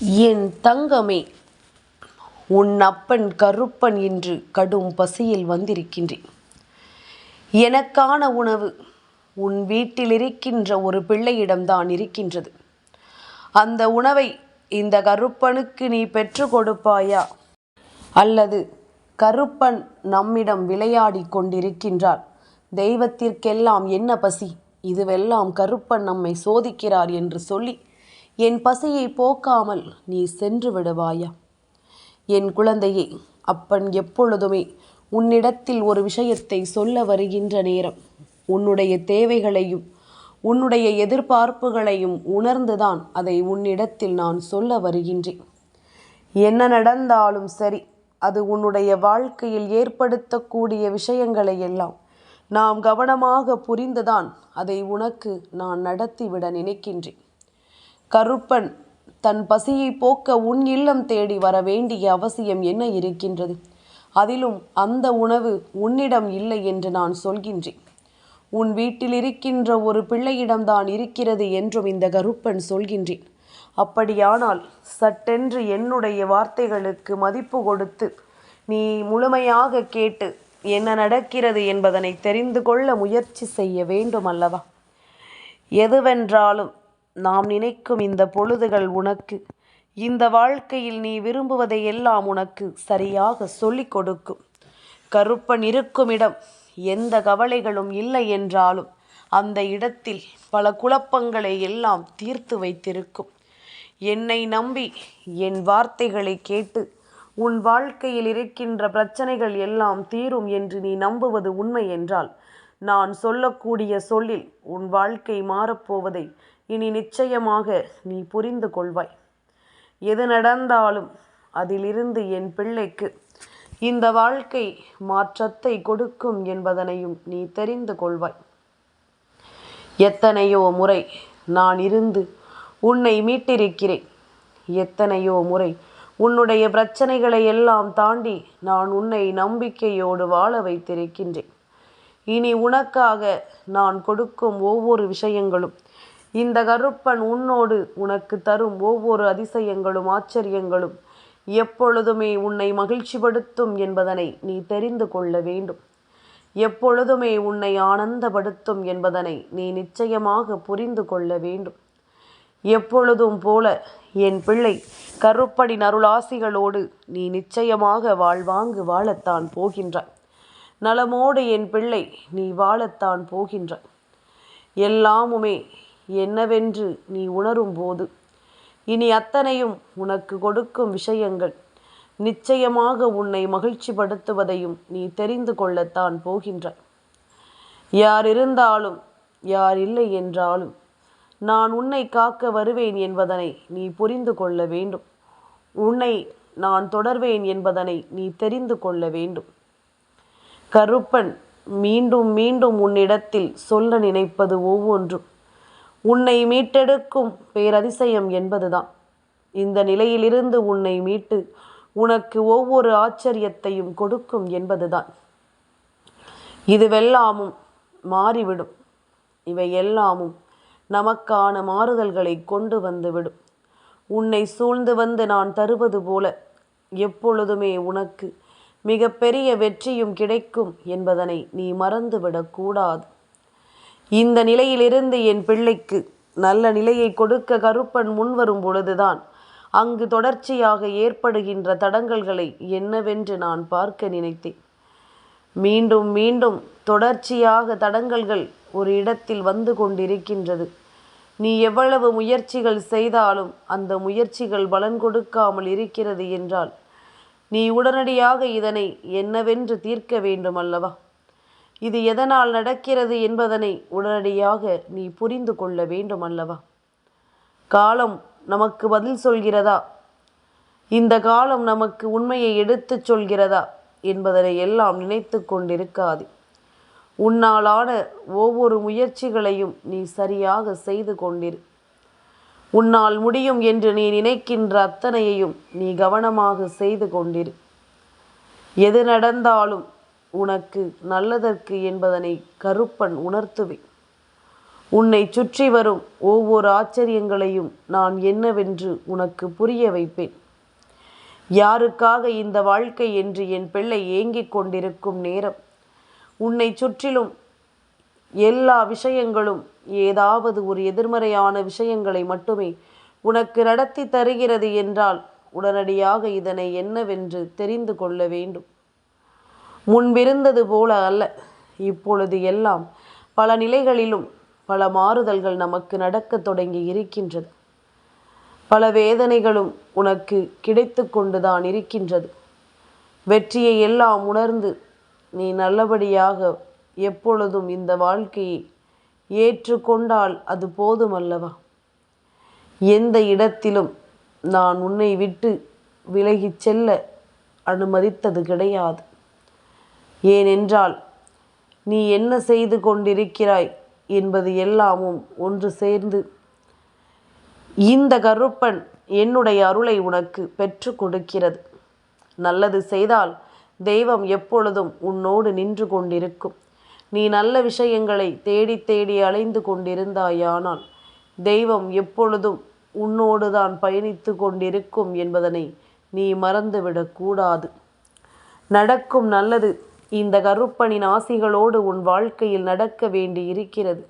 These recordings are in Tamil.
என் தங்கமே உன் அப்பன் கருப்பன் என்று கடும் பசியில் வந்திருக்கின்றேன். எனக்கான உணவு உன் வீட்டில் இருக்கின்ற ஒரு பிள்ளையிடம்தான் இருக்கின்றது. அந்த உணவை இந்த கருப்பனுக்கு நீ பெற்று கொடுப்பாயா? அல்லது கருப்பன் நம்மிடம் விளையாடி கொண்டிருக்கின்றார். தெய்வத்திற்கெல்லாம் என்ன பசி? இதுவெல்லாம் கருப்பன் நம்மை சோதிக்கிறார் என்று சொல்லி என் பசியை போக்காமல் நீ சென்று விடுவாயா? என் குழந்தையே அப்பன் எப்பொழுதுமே உன்னிடத்தில் ஒரு விஷயத்தை சொல்ல வருகின்ற நேரம். உன்னுடைய தேவைகளையும் உன்னுடைய எதிர்பார்ப்புகளையும் உணர்ந்துதான் அதை உன்னிடத்தில் நான் சொல்ல வருகின்றேன். என்ன நடந்தாலும் சரி அது உன்னுடைய வாழ்க்கையில் ஏற்படுத்தக்கூடிய விஷயங்களை எல்லாம் நாம் கவனமாக புரிந்துதான் அதை உனக்கு நான் நடத்திவிட நினைக்கின்றேன். கருப்பன் தன் பசியை போக்க உன் இல்லம் தேடி வர வேண்டிய அவசியம் என்ன இருக்கின்றது? அதிலும் அந்த உணவு உன்னிடம் இல்லை என்று நான் சொல்கின்றேன். உன் வீட்டில் இருக்கின்ற ஒரு பிள்ளையிடம்தான் இருக்கிறது என்றும் இந்த கருப்பன் சொல்கின்றேன். அப்படியானால் சட்டென்று என்னுடைய வார்த்தைகளுக்கு மதிப்பு கொடுத்து நீ முழுமையாக கேட்டு என்ன நடக்கிறது என்பதனை தெரிந்து கொள்ள முயற்சி செய்ய வேண்டும் அல்லவா? எதுவென்றாலும் நாம் நினைக்கும் இந்த பொழுதுகள் உனக்கு. இந்த வாழ்க்கையில் நீ விரும்புவதை எல்லாம் உனக்கு சரியாக சொல்லிக் கொடுக்கும். கருப்பன் இருக்கும் இடம் எந்த கவலைகளும் இல்லை என்றாலும் அந்த இடத்தில் பல குழப்பங்களை எல்லாம் தீர்த்து வைத்திருக்கும். என்னை நம்பி என் வார்த்தைகளை கேட்டு உன் வாழ்க்கையில் இருக்கின்ற பிரச்சனைகள் எல்லாம் தீரும் என்று நீ நம்புவது உண்மை என்றால் நான் சொல்லக்கூடிய சொல்லில் உன் வாழ்க்கை மாறப்போவதை இனி நிச்சயமாக நீ புரிந்து கொள்வாய். எது நடந்தாலும் அதிலிருந்து என் பிள்ளைக்கு இந்த வாழ்க்கை மாற்றத்தை கொடுக்கும் என்பதனையும் நீ தெரிந்து கொள்வாய். எத்தனையோ முறை நான் இருந்து உன்னை மீட்டிருக்கிறேன். எத்தனையோ முறை உன்னுடைய பிரச்சனைகளை எல்லாம் தாண்டி நான் உன்னை நம்பிக்கையோடு வாழ வைத்திருக்கின்றேன். இனி உனக்காக நான் கொடுக்கும் ஒவ்வொரு விஷயங்களும் இந்த கருப்பன் உன்னோடு உனக்கு தரும் ஒவ்வொரு அதிசயங்களும் ஆச்சரியங்களும் எப்பொழுதுமே உன்னை மகிழ்ச்சிப்படுத்தும் என்பதனை நீ தெரிந்து கொள்ள வேண்டும். எப்பொழுதுமே உன்னை ஆனந்தப்படுத்தும் என்பதனை நீ நிச்சயமாக புரிந்து கொள்ள வேண்டும். எப்பொழுதும் போல என் பிள்ளை கருப்படி நருளாசிகளோடு நீ நிச்சயமாக வாழ்வாங்கு வாழத்தான் போகின்றாய். நலமோடு என் பிள்ளை நீ வாழத்தான் போகின்றாய். எல்லாமுமே என்னவென்று நீ உணரும்போது. இனி அத்தனையும் உனக்கு கொடுக்கும் விஷயங்கள். நிச்சயமாக உன்னை மகிழ்ச்சிப்படுத்துவதையும் நீ தெரிந்து கொள்ளத்தான் போகின்றாய். யார் இருந்தாலும் யார் இல்லை என்றாலும் நான் உன்னை காக்க வருவேன் என்பதனை நீ புரிந்து கொள்ள வேண்டும். உன்னை நான் தொடர்வேன் என்பதனை நீ தெரிந்து கொள்ள வேண்டும். கருப்பன் மீண்டும் மீண்டும் உன்னிடத்தில் சொல்ல நினைப்பது ஒவ்வொன்றும். உன்னை மீட்டெடுக்கும் பேரதிசயம் என்பதுதான். இந்த நிலையிலிருந்து உன்னை மீட்டு உனக்கு ஒவ்வொரு ஆச்சரியத்தையும் கொடுக்கும் என்பதுதான். இதுவெல்லாமும் மாறிவிடும். இவை எல்லாமும் நமக்கான மாறுதல்களை கொண்டு வந்துவிடும். உன்னை சூழ்ந்து வந்து நான் தருவது போல எப்பொழுதுமே உனக்கு மிகப்பெரிய வெற்றியும் கிடைக்கும் என்பதனை நீ மறந்துவிடக்கூடாது இந்த நிலையிலிருந்து என் பிள்ளைக்கு நல்ல நிலையை கொடுக்க கருப்பன் முன்வரும் பொழுதுதான் அங்கு தொடர்ச்சியாக ஏற்படுகின்ற தடங்கல்களை என்னவென்று நான் பார்க்க நினைத்தேன். மீண்டும் மீண்டும் தொடர்ச்சியாக தடங்கல்கள் ஒரு இடத்தில் வந்து கொண்டிருக்கின்றது. நீ எவ்வளவு முயற்சிகள் செய்தாலும் அந்த முயற்சிகள் பலன் கொடுக்காமல் இருக்கிறது என்றால் நீ உடனடியாக இதனை என்னவென்று தீர்க்க வேண்டும் அல்லவா? இது எதனால் நடக்கிறது என்பதனை உடனடியாக நீ புரிந்து கொள்ள வேண்டும் அல்லவா? காலம் நமக்கு பதில் சொல்கிறதா? இந்த காலம் நமக்கு உண்மையை எடுத்துச் சொல்கிறதா என்பதனை எல்லாம் நினைத்து கொண்டிருக்காது. உன்னாலான ஒவ்வொரு முயற்சிகளையும் நீ சரியாக செய்து கொண்டிரு. உன்னால் முடியும் என்று நீ நினைக்கின்ற அத்தனையையும் நீ கவனமாக செய்து கொண்டிரு. எது நடந்தாலும் உனக்கு நல்லதற்கு என்பதனை கருப்பன் உணர்த்துவேன். உன்னை சுற்றி வரும் ஒவ்வொரு ஆச்சரியங்களையும் நான் என்னவென்று உனக்கு புரிய வைப்பேன். யாருக்காக இந்த வாழ்க்கை என்று என் பிள்ளை ஏங்கிக் கொண்டிருக்கும் நேரம்? உன்னை சுற்றிலும் எல்லா விஷயங்களும் ஏதாவது ஒரு எதிர்மறையான விஷயங்களை மட்டுமே உனக்கு நடத்தி தருகிறது என்றால் உடனடியாக இதனை என்னவென்று தெரிந்து கொள்ள வேண்டும். முன்பிருந்தது போல அல்ல. இப்பொழுது எல்லாம் பல நிலைகளிலும் பல மாறுதல்கள் நமக்கு நடக்க தொடங்கி இருக்கின்றது. பல வேதனைகளும் உனக்கு கிடைத்து கொண்டுதான் இருக்கின்றது. வெற்றியை எல்லாம் உணர்ந்து நீ நல்லபடியாக எப்பொழுதும் இந்த வாழ்க்கையை ஏற்றுக்கொண்டால் அது போதுமல்லவா? எந்த இடத்திலும் நான் உன்னை விட்டு விலகிச் செல்ல அனுமதித்தது கிடையாது. ஏனென்றால் நீ என்ன செய்து கொண்டிருக்கிறாய் என்பது எல்லாமும் ஒன்று சேர்ந்து. இந்த கருப்பன் என்னுடைய அருளை உனக்கு பெற்று கொடுக்கிறது. நல்லது செய்தால் தெய்வம் எப்பொழுதும் உன்னோடு நின்று கொண்டிருக்கும். நீ நல்ல விஷயங்களை தேடி தேடி அலைந்து கொண்டிருந்தாயானால் தெய்வம் எப்பொழுதும் உன்னோடு தான் பயணித்து கொண்டிருக்கும் என்பதனை நீ மறந்துவிடக்கூடாது நடக்கும் நல்லது இந்த கருப்பனின் ஆசிகளோடு உன் வாழ்க்கையில் நடக்க வேண்டி இருக்கிறது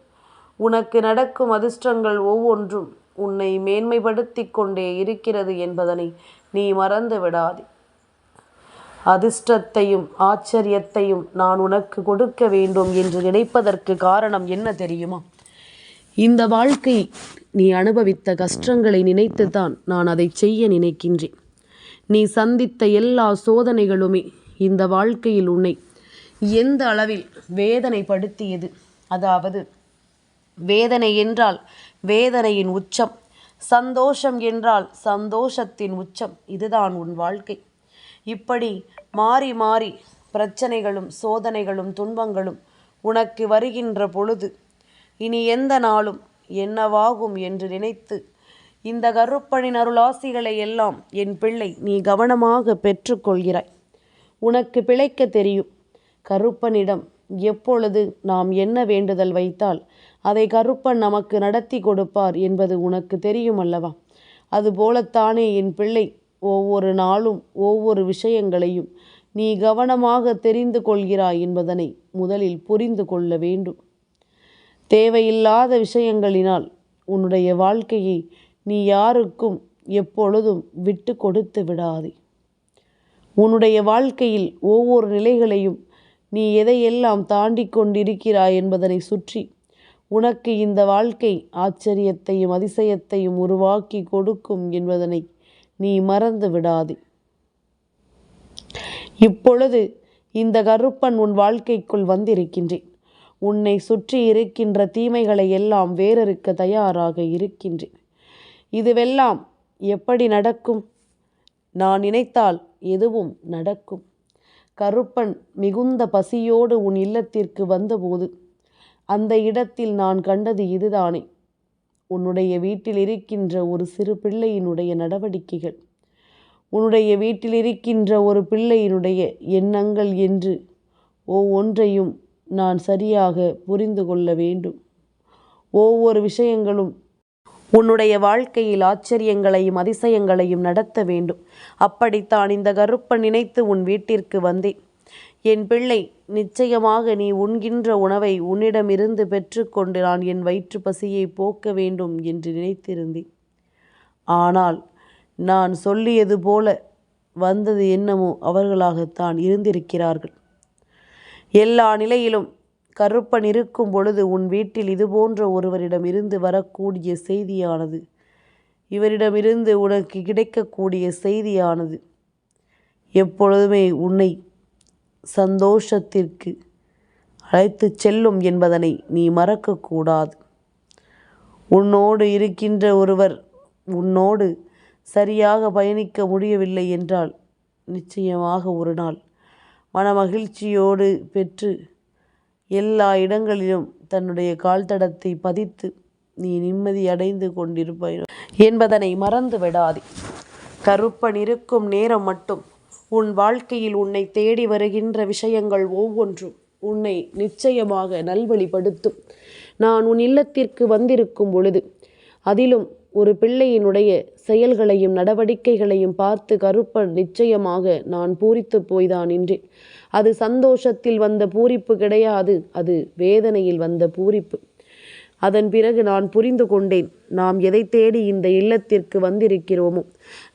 உனக்கு நடக்கும் அதிர்ஷ்டங்கள் ஒவ்வொன்றும் உன்னை மேன்மைப்படுத்தி கொண்டே இருக்கிறது என்பதனை நீ மறந்து விடாதே. அதிர்ஷ்டத்தையும் ஆச்சரியத்தையும் நான் உனக்கு கொடுக்க வேண்டும் என்று நினைப்பதற்கு காரணம் என்ன தெரியுமா? இந்த வாழ்க்கை நீ அனுபவித்த கஷ்டங்களை நினைத்துதான் நான் அதை செய்ய நினைக்கின்றேன். நீ சந்தித்த எல்லா சோதனைகளுமே இந்த வாழ்க்கையில் உன்னை எந்த அளவில் வேதனைப்படுத்தியது? அதாவது வேதனை என்றால் வேதனையின் உச்சம் சந்தோஷம் என்றால் சந்தோஷத்தின் உச்சம். இதுதான் உன் வாழ்க்கை. இப்படி மாறி மாறி பிரச்சனைகளும் சோதனைகளும் துன்பங்களும் உனக்கு வருகின்ற பொழுது இனி எந்த நாளும் என்னவாகும் என்று நினைத்து இந்த கருப்பணின் அருளாசிகளை எல்லாம் என் பிள்ளை நீ கவனமாக பெற்றுக்கொள்கிறாய். உனக்கு பிழைக்க தெரியும். கருப்பனிடம் எப்பொழுது நாம் என்ன வேண்டுதல் வைத்தால் அதை கருப்பன் நமக்கு நடத்தி கொடுப்பார் என்பது உனக்கு தெரியும் அல்லவா அதுபோலத்தானே என் பிள்ளை ஒவ்வொரு நாளும் ஒவ்வொரு விஷயங்களையும் நீ கவனமாக தெரிந்து கொள்கிறாய் என்பதனை முதலில் புரிந்து கொள்ள வேண்டும். தேவையில்லாத விஷயங்களினால் உன்னுடைய வாழ்க்கையை நீ யாருக்கும் எப்பொழுதும் விட்டு கொடுத்து விடாதே. உன்னுடைய வாழ்க்கையில் ஒவ்வொரு நிலைகளையும் நீ எதையெல்லாம் தாண்டி கொண்டிருக்கிறாய் என்பதனை சுற்றி உனக்கு இந்த வாழ்க்கை ஆச்சரியத்தையும் அதிசயத்தையும் உருவாக்கி கொடுக்கும் என்பதனை நீ மறந்து விடாதே. இப்பொழுது இந்த கருப்பன் உன் வாழ்க்கைக்குள் வந்திருக்கின்றேன். உன்னை சுற்றி இருக்கின்ற தீமைகளை எல்லாம் வேறறுக்க தயாராக இருக்கின்றேன். இதுவெல்லாம் எப்படி நடக்கும்? நான் நினைத்தால் எதுவும் நடக்கும். கருப்பன் மிகுந்த பசியோடு உன் இல்லத்திற்கு வந்தபோது அந்த இடத்தில் நான் கண்டது இதுதானே. உன்னுடைய வீட்டில் இருக்கின்ற ஒரு சிறு பிள்ளையினுடைய நடவடிக்கைகள் உன்னுடைய வீட்டில் இருக்கின்ற ஒரு பிள்ளையினுடைய எண்ணங்கள் என்று ஒவ்வொன்றையும் நான் சரியாக புரிந்து கொள்ள வேண்டும். ஒவ்வொரு விஷயங்களும் உன்னுடைய வாழ்க்கையில் ஆச்சரியங்களையும் அதிசயங்களையும் நடத்த வேண்டும். அப்படித்தான் இந்த கருப்பன் நினைத்து உன் வீட்டிற்கு வந்தேன். என் பிள்ளை நிச்சயமாக நீ உண்கின்ற உணவை உன்னிடமிருந்து பெற்றுக்கொண்டு நான் என் வயிற்று பசியை போக்க வேண்டும் என்று நினைத்திருந்தேன். ஆனால் நான் சொல்லியது போல வந்தது என்னமோ அவர்களாகத்தான் இருந்திருக்கிறார்கள். எல்லா நிலையிலும் கருப்பன் இருக்கும் பொழுது உன் வீட்டில் இதுபோன்ற ஒருவரிடம் இருந்து வரக்கூடிய செய்தியானது. இவரிடமிருந்து உனக்கு கிடைக்கக்கூடிய செய்தியானது. எப்பொழுதுமே உன்னை சந்தோஷத்திற்கு அழைத்து செல்லும் என்பதனை நீ மறக்கக்கூடாது. உன்னோடு இருக்கின்ற ஒருவர் உன்னோடு சரியாக பயணிக்க முடியவில்லை என்றால் நிச்சயமாக ஒரு நாள் மனமகிழ்ச்சியோடு பெற்று எல்லா இடங்களிலும் தன்னுடைய கால் தடத்தை பதித்து நீ நிம்மதி அடைந்து கொண்டிருப்பாய் என்பதனை மறந்து விடாதே. கருப்பன் இருக்கும் நேரம் மட்டும் உன் வாழ்க்கையில் உன்னை தேடி வருகின்ற விஷயங்கள் ஒவ்வொன்றும் உன்னை நிச்சயமாக நல்வழிப்படுத்தும். நான் உன் இல்லத்திற்கு வந்திருக்கும் பொழுது அதிலும் ஒரு பிள்ளையினுடைய செயல்களையும் நடவடிக்கைகளையும் பார்த்து கருப்பன் நிச்சயமாக நான் பூரித்து போய்தான் நின்றேன். அது சந்தோஷத்தில் வந்த பூரிப்பு கிடையாது. அது வேதனையில் வந்த பூரிப்பு. அதன் பிறகு நான் புரிந்து கொண்டேன். நாம் எதை தேடி இந்த இல்லத்திற்கு வந்திருக்கிறோமோ?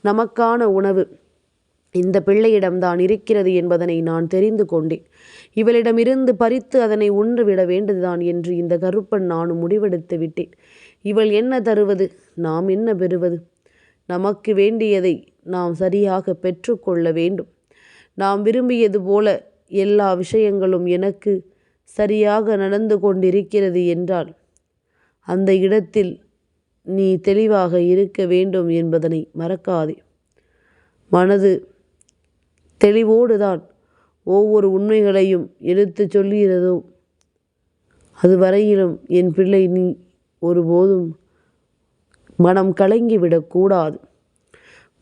நமக்கான உணவு. இந்த பிள்ளையிடம்தான் இருக்கிறது என்பதனை நான் தெரிந்து கொண்டேன். இவளிடமிருந்து பறித்து அதனை உண்டுவிட விட என்று இந்த கருப்பன் நானும் முடிவெடுத்து விட்டேன். இவள் என்ன தருவது? நாம் என்ன பெறுவது? நமக்கு வேண்டியதை நாம் சரியாக பெற்றுக்கொள்ள வேண்டும். நாம் விரும்பியது போல எல்லா விஷயங்களும் எனக்கு சரியாக நடந்து கொண்டிருக்கிறது என்றால் அந்த இடத்தில் நீ தெளிவாக இருக்க வேண்டும் என்பதனை மறக்காதே. மனது தெளிவோடு தான் ஒவ்வொரு உண்மைகளையும் எடுத்து சொல்கிறதோ அதுவரையிலும் என் பிள்ளை நீ ஒருபோதும் மனம் கலங்கிவிடக்கூடாது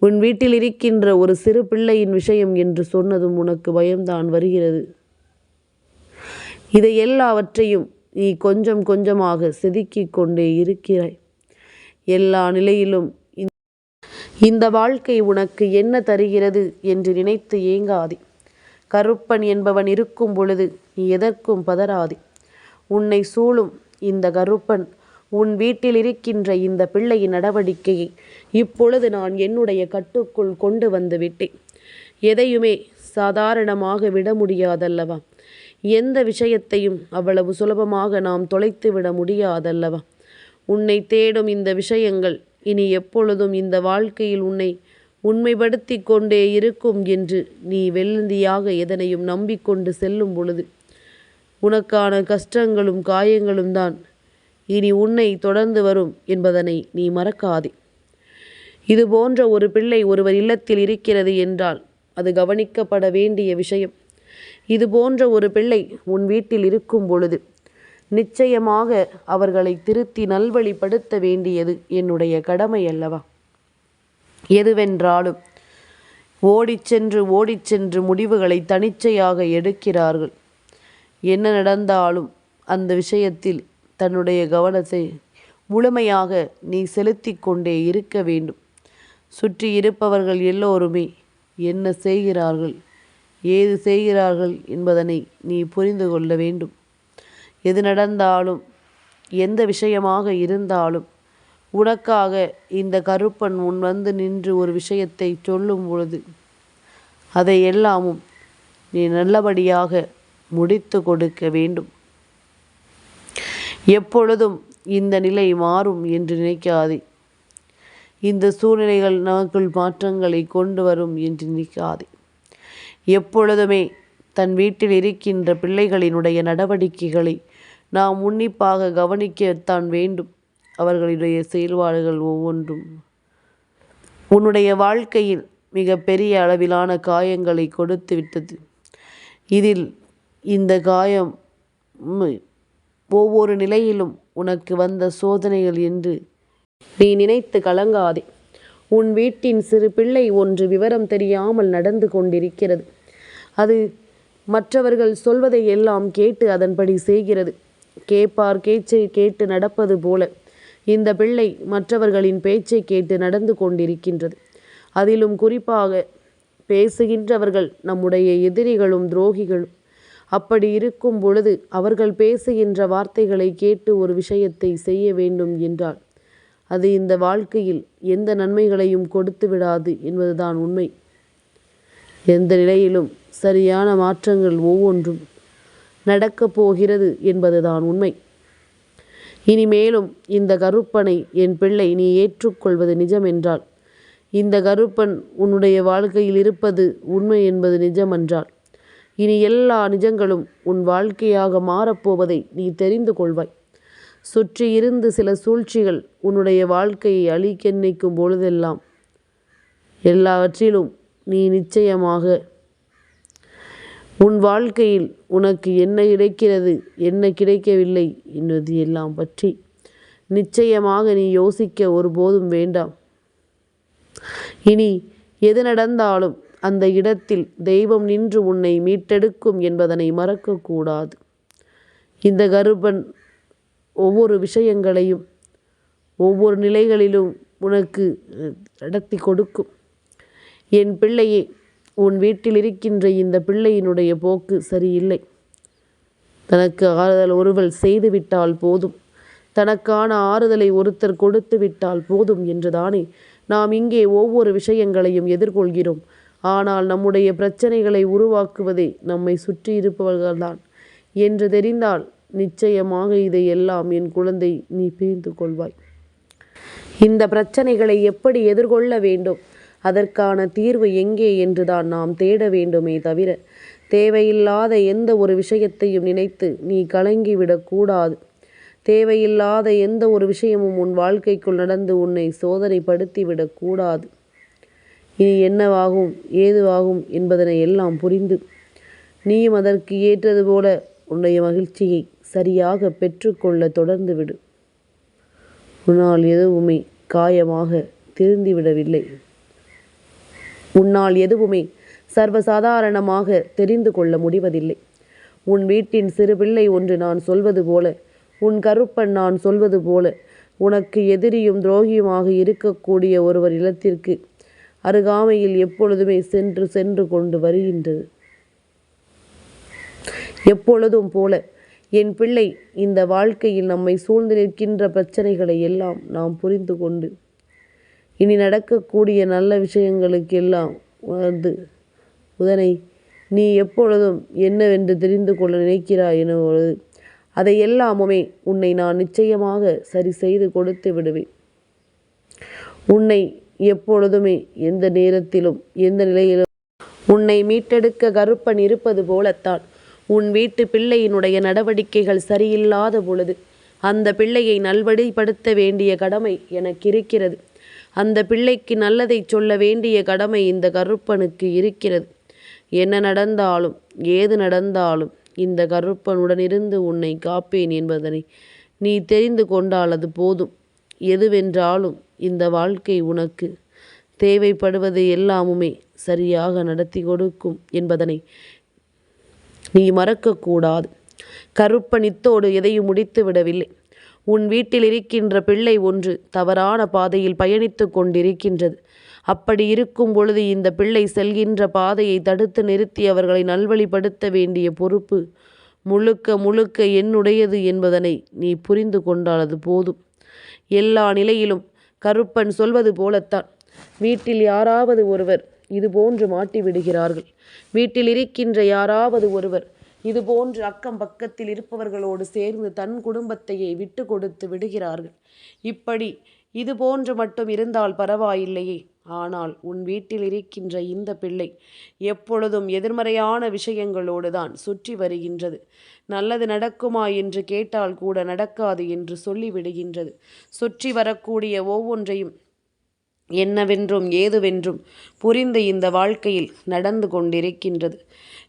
உன் வீட்டில் இருக்கின்ற ஒரு சிறு பிள்ளையின் விஷயம் என்று சொன்னதும் உனக்கு பயம்தான் வருகிறது. இதை எல்லாவற்றையும் நீ கொஞ்சம் கொஞ்சமாக செதுக்கி கொண்டே இருக்கிறாய். எல்லா நிலையிலும் இந்த வாழ்க்கை உனக்கு என்ன தருகிறது என்று நினைத்து ஏங்காதே. கருப்பன் என்பவன் இருக்கும் பொழுது நீ எதற்கும் பதறாதே. உன்னை சூழும் இந்த கருப்பன் உன் வீட்டில் இருக்கின்ற இந்த பிள்ளையின் நடவடிக்கையை இப்பொழுது நான் என்னுடைய கட்டுக்குள் கொண்டு வந்து விட்டேன். எதையுமே சாதாரணமாக விட முடியாதல்லவா? எந்த விஷயத்தையும் அவ்வளவு சுலபமாக நாம் தொலைத்து விட முடியாதல்லவா? உன்னை தேடும் இந்த விஷயங்கள் இனி எப்பொழுதும் இந்த வாழ்க்கையில் உன்னை உண்மைப்படுத்தி கொண்டே இருக்கும் என்று நீ வெள்ளந்தியாக எதனையும் நம்பிக்கொண்டு செல்லும் பொழுது உனக்கான கஷ்டங்களும் காயங்களும் தான் இனி உன்னை தொடர்ந்து வரும் என்பதனை நீ மறக்காதே. இது போன்ற ஒரு பிள்ளை ஒருவர் இல்லத்தில் இருக்கிறது என்றால் அது கவனிக்கப்பட வேண்டிய விஷயம். இது போன்ற ஒரு பிள்ளை உன் வீட்டில் இருக்கும் பொழுது நிச்சயமாக அவர்களை திருத்தி நல்வழிப்படுத்த வேண்டியது என்னுடைய கடமை அல்லவா? எதுவென்றாலும் ஓடிச் சென்று ஓடிச் சென்று முடிவுகளை தனிச்சையாக எடுக்கிறார்கள். என்ன நடந்தாலும் அந்த விஷயத்தில் தன்னுடைய கவனத்தை முழுமையாக நீ செலுத்தி கொண்டே இருக்க வேண்டும். சுற்றி இருப்பவர்கள் எல்லோருமே என்ன செய்கிறார்கள் ஏது செய்கிறார்கள் என்பதனை நீ புரிந்து கொள்ள வேண்டும். எது நடந்தாலும் எந்த விஷயமாக இருந்தாலும் உனக்காக இந்த கருப்பன் உன் வந்து நின்று ஒரு விஷயத்தை சொல்லும் பொழுது அதை எல்லாமும் நீ நல்லபடியாக முடித்து கொடுக்க வேண்டும். எப்பொழுதும் இந்த நிலை மாறும் என்று நினைக்காதே. இந்த சூழ்நிலைகள் நமக்குள் மாற்றங்களை கொண்டு வரும் என்று நினைக்காதே. எப்பொழுதுமே தன் வீட்டில் இருக்கின்ற பிள்ளைகளினுடைய நடவடிக்கைகளை நாம் உன்னிப்பாக கவனிக்கத்தான் வேண்டும். அவர்களுடைய செயல்பாடுகள் ஒவ்வொன்றும். உன்னுடைய வாழ்க்கையில் மிக பெரிய அளவிலான காயங்களை கொடுத்து விட்டது. இதில் இந்த காயம் ஒவ்வொரு நிலையிலும் உனக்கு வந்த சோதனைகள் என்று நீ நினைத்து கலங்காதே. உன் வீட்டின் சிறு பிள்ளை ஒன்று விவரம் தெரியாமல் நடந்து கொண்டிருக்கிறது. அது மற்றவர்கள் சொல்வதை எல்லாம் கேட்டு அதன்படி செய்கிறது. கேட்பார் கேச்சை கேட்டு நடப்பது போல இந்த பிள்ளை மற்றவர்களின் பேச்சை கேட்டு நடந்து கொண்டிருக்கின்றது. அதிலும் குறிப்பாக பேசுகின்றவர்கள் நம்முடைய எதிரிகளும் துரோகிகளும். அப்படி இருக்கும் பொழுது அவர்கள் பேசுகின்ற வார்த்தைகளை கேட்டு ஒரு விஷயத்தை செய்ய வேண்டும் என்றால் அது இந்த வாழ்க்கையில் எந்த நன்மைகளையும் கொடுத்து விடாது என்பதுதான் உண்மை. எந்த நிலையிலும் சரியான மாற்றங்கள் ஒவ்வொன்றும் நடக்கப் போகிறது என்பதுதான் உண்மை. இனிமேலும் இந்த கருப்பனை என் பிள்ளை நீ ஏற்றுக்கொள்வது நிஜமென்றால் இந்த கருப்பன் உன்னுடைய வாழ்க்கையில் இருப்பது உண்மை என்பது நிஜமென்றால் இனி எல்லா நிஜங்களும் உன் வாழ்க்கையாக மாறப்போவதை நீ தெரிந்து கொள்வாய். சுற்றி இருந்து சில சூழ்ச்சிகள் உன்னுடைய வாழ்க்கையை அழிக்க நினைக்கும் பொழுதெல்லாம் எல்லாவற்றிலும் நீ நிச்சயமாக உன் வாழ்க்கையில் உனக்கு என்ன கிடைக்கிறது என்ன கிடைக்கவில்லை என்பது எல்லாம் பற்றி நிச்சயமாக நீ யோசிக்க ஒருபோதும் வேண்டாம். இனி எது நடந்தாலும் அந்த இடத்தில் தெய்வம் நின்று உன்னை மீட்டெடுக்கும் என்பதனை மறக்கக்கூடாது. இந்த கருப்பன் ஒவ்வொரு விஷயங்களையும் ஒவ்வொரு நிலைகளிலும் உனக்கு நடத்தி கொடுக்கும். என் பிள்ளையே உன் வீட்டில் இருக்கின்ற இந்த பிள்ளையினுடைய போக்கு சரியில்லை. தனக்கு ஆறுதல் ஒருவள் செய்துவிட்டால் போதும். தனக்கான ஆறுதலை ஒருத்தர் கொடுத்து விட்டால் போதும் என்றுதானே நாம் இங்கே ஒவ்வொரு விஷயங்களையும் எதிர்கொள்கிறோம். ஆனால் நம்முடைய பிரச்சனைகளை உருவாக்குவதே நம்மை சுற்றி இருப்பவர்கள்தான். என்று தெரிந்தால் நிச்சயமாக இதையெல்லாம் என் குழந்தை நீ பிரிந்து கொள்வாய். இந்த பிரச்சனைகளை எப்படி எதிர்கொள்ள வேண்டும்? அதற்கான தீர்வு எங்கே என்றுதான் நாம் தேட வேண்டுமே தவிர தேவையில்லாத எந்த ஒரு விஷயத்தையும் நினைத்து நீ கலங்கிவிடக்கூடாது தேவையில்லாத எந்த ஒரு விஷயமும் உன் வாழ்க்கைக்குள் நடந்து உன்னை சோதனைப்படுத்திவிடக்கூடாது இனி என்னவாகும்? ஏதுவாகும் என்பதனை எல்லாம் புரிந்து நீயும் அதற்கு ஏற்றது போல உன்னுடைய மகிழ்ச்சியை சரியாக பெற்றுக்கொள்ள தொடர்ந்து விடு. உன்னால் எதுவுமே காயமாக திருந்திவிடவில்லை. உன்னால் எதுவுமே சர்வசாதாரணமாக தெரிந்து கொள்ள முடிவதில்லை. உன் வீட்டின் சிறு பிள்ளை ஒன்று நான் சொல்வது போல உன் கருப்பன் நான் சொல்வது போல உனக்கு எதிரியும் துரோகியுமாக இருக்கக்கூடிய ஒருவர் இல்லத்திற்கு அருகாமையில் எப்பொழுதுமே சென்று சென்று கொண்டு வருகின்றது எப்பொழுதும் போல என் பிள்ளை இந்த வாழ்க்கையில் நம்மை சூழ்ந்து நிற்கின்ற பிரச்சனைகளை எல்லாம் நாம் புரிந்து கொண்டு இனி நடக்கக்கூடிய நல்ல விஷயங்களுக்கெல்லாம் உணர்ந்து உதனை நீ எப்பொழுதும் என்னவென்று தெரிந்து கொள்ள நினைக்கிறாய் எனும்பொழுது அதை எல்லாமுமே உன்னை நான் நிச்சயமாக சரி செய்து கொடுத்து விடுவேன். உன்னை எப்பொழுதுமே எந்த நேரத்திலும் எந்த நிலையிலும் உன்னை மீட்டெடுக்க கருப்பன் இருப்பது போலத்தான். உன் வீட்டு பிள்ளையினுடைய நடவடிக்கைகள் சரியில்லாத பொழுது அந்த பிள்ளையை நல்வழிப்படுத்த வேண்டிய கடமை எனக்கு இருக்கிறது அந்த பிள்ளைக்கு நல்லதை சொல்ல வேண்டிய கடமை இந்த கருப்பனுக்கு இருக்கிறது. என்ன நடந்தாலும் ஏது நடந்தாலும் இந்த கருப்பனுடனிருந்து உன்னை காப்பேன் என்பதனை நீ தெரிந்து கொண்டால் அது போதும். எதுவென்றாலும் இந்த வாழ்க்கை உனக்கு. தேவைப்படுவது எல்லாமுமே சரியாக நடத்தி கொடுக்கும் என்பதனை நீ மறக்கக்கூடாது. கருப்பனித்தோடு எதையும் முடித்து விடவில்லை. உன் வீட்டில் இருக்கின்ற பிள்ளை ஒன்று தவறான பாதையில் பயணித்து கொண்டிருக்கின்றது. அப்படி இருக்கும் பொழுது இந்த பிள்ளை செல்கின்ற பாதையை தடுத்து நிறுத்தி அவர்களை நல்வழிப்படுத்த வேண்டிய பொறுப்பு முழுக்க முழுக்க என்னுடையது என்பதனை நீ புரிந்து கொண்டால் அது போதும். எல்லா நிலையிலும் கருப்பன் சொல்வது போலத்தான். வீட்டில் யாராவது ஒருவர் இதுபோன்று மாட்டி விடுகிறார்கள். வீட்டில் இருக்கின்ற யாராவது ஒருவர் இதுபோன்று அக்கம் பக்கத்தில் இருப்பவர்களோடு சேர்ந்து தன் குடும்பத்தையே விட்டு கொடுத்து விடுகிறார்கள். இப்படி இது போன்று மட்டும் இருந்தால் பரவாயில்லையே. ஆனால் உன் வீட்டில் இருக்கின்ற இந்த பிள்ளை எப்பொழுதும் எதிர்மறையான விஷயங்களோடு தான் சுற்றி வருகின்றது. நல்லது நடக்குமா என்று கேட்டால் கூட நடக்காது என்று சொல்லிவிடுகின்றது. சுற்றி வரக்கூடிய ஒவ்வொன்றையும் என்னவென்றும் ஏதுவென்றும் புரிந்து இந்த வாழ்க்கையில் நடந்து கொண்டிருக்கின்றது.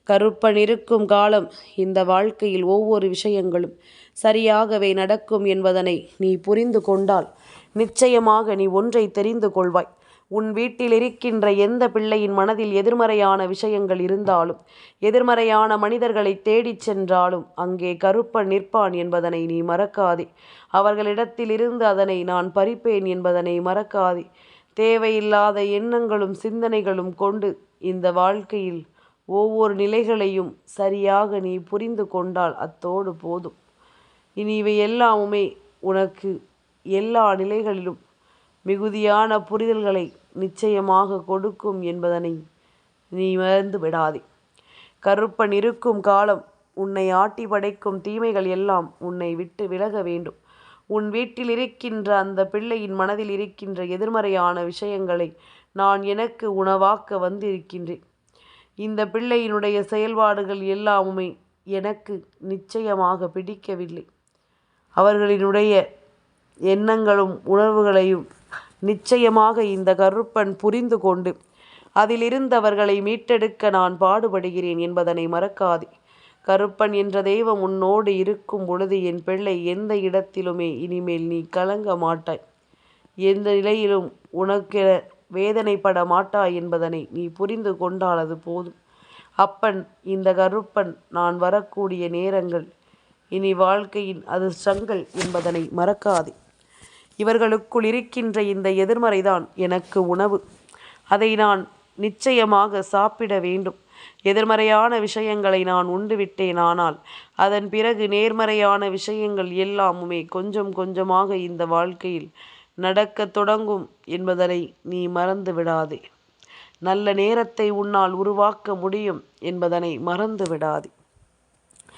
கருப்பன் இருக்கும் காலம் இந்த வாழ்க்கையில் ஒவ்வொரு விஷயங்களும் சரியாகவே நடக்கும் என்பதனை நீ புரிந்து கொண்டால் நிச்சயமாக நீ ஒன்றை தெரிந்து கொள்வாய். உன் வீட்டில் இருக்கின்ற எந்த பிள்ளையின் மனதில் எதிர்மறையான விஷயங்கள் இருந்தாலும் எதிர்மறையான மனிதர்களை தேடிச் சென்றாலும் அங்கே கருப்பன் நிற்பான் என்பதனை நீ மறக்காதே. அவர்களிடத்திலிருந்து அதனை நான் பறிப்பேன் என்பதனை மறக்காதே. தேவையில்லாத எண்ணங்களும் சிந்தனைகளும் கொண்டு இந்த வாழ்க்கையில் ஒவ்வொரு நிலைகளையும் சரியாக நீ புரிந்து கொண்டால் அத்தோடு போதும். இனி இவை எல்லாமுமே உனக்கு எல்லா நிலைகளிலும் மிகுதியான புரிதல்களை நிச்சயமாக கொடுக்கும் என்பதனை நீ மறந்து விடாதே. கருப்பன் இருக்கும் காலம் உன்னை ஆட்டி படைக்கும் தீமைகள் எல்லாம் உன்னை விட்டு விலக வேண்டும். உன் வீட்டில் இருக்கின்ற அந்த பிள்ளையின் மனதில் இருக்கின்ற எதிர்மறையான விஷயங்களை நான் எனக்கு உணவாக்க வந்திருக்கின்றேன். இந்த பிள்ளையினுடைய செயல்பாடுகள் எல்லாமுமே எனக்கு நிச்சயமாக பிடிக்கவில்லை. அவர்களினுடைய எண்ணங்களும் உணர்வுகளையும் நிச்சயமாக இந்த கருப்பன் புரிந்து கொண்டு அதிலிருந்தவர்களை மீட்டெடுக்க நான் பாடுபடுகிறேன் என்பதனை மறக்காதே. கருப்பன் என்ற தெய்வம் உன்னோடு இருக்கும் பொழுது என் பிள்ளை எந்த இடத்திலுமே இனிமேல் நீ கலங்க மாட்டாய். எந்த நிலையிலும் உனக்கு வேதனைப்பட மாட்டாய் என்பதனை நீ புரிந்து கொண்டால் அது போதும். அப்பன் இந்த கருப்பன் நான் வரக்கூடிய நேரங்கள் இனி வாழ்க்கையின் அதிர்ஷ்டங்கள் என்பதனை மறக்காதே. இவர்களுக்குள் இருக்கின்ற இந்த எதிர்மறைதான் எனக்கு உணவு. அதை நான் நிச்சயமாக சாப்பிட வேண்டும். எதிர்மறையான விஷயங்களை நான் உண்டு விட்டேன் ஆனால் அதன் பிறகு நேர்மறையான விஷயங்கள் எல்லாமுமே கொஞ்சம் கொஞ்சமாக இந்த வாழ்க்கையில் நடக்க தொடங்கும் என்பதனை நீ மறந்து விடாதே. நல்ல நேரத்தை உன்னால் உருவாக்க முடியும் என்பதனை மறந்து விடாதே.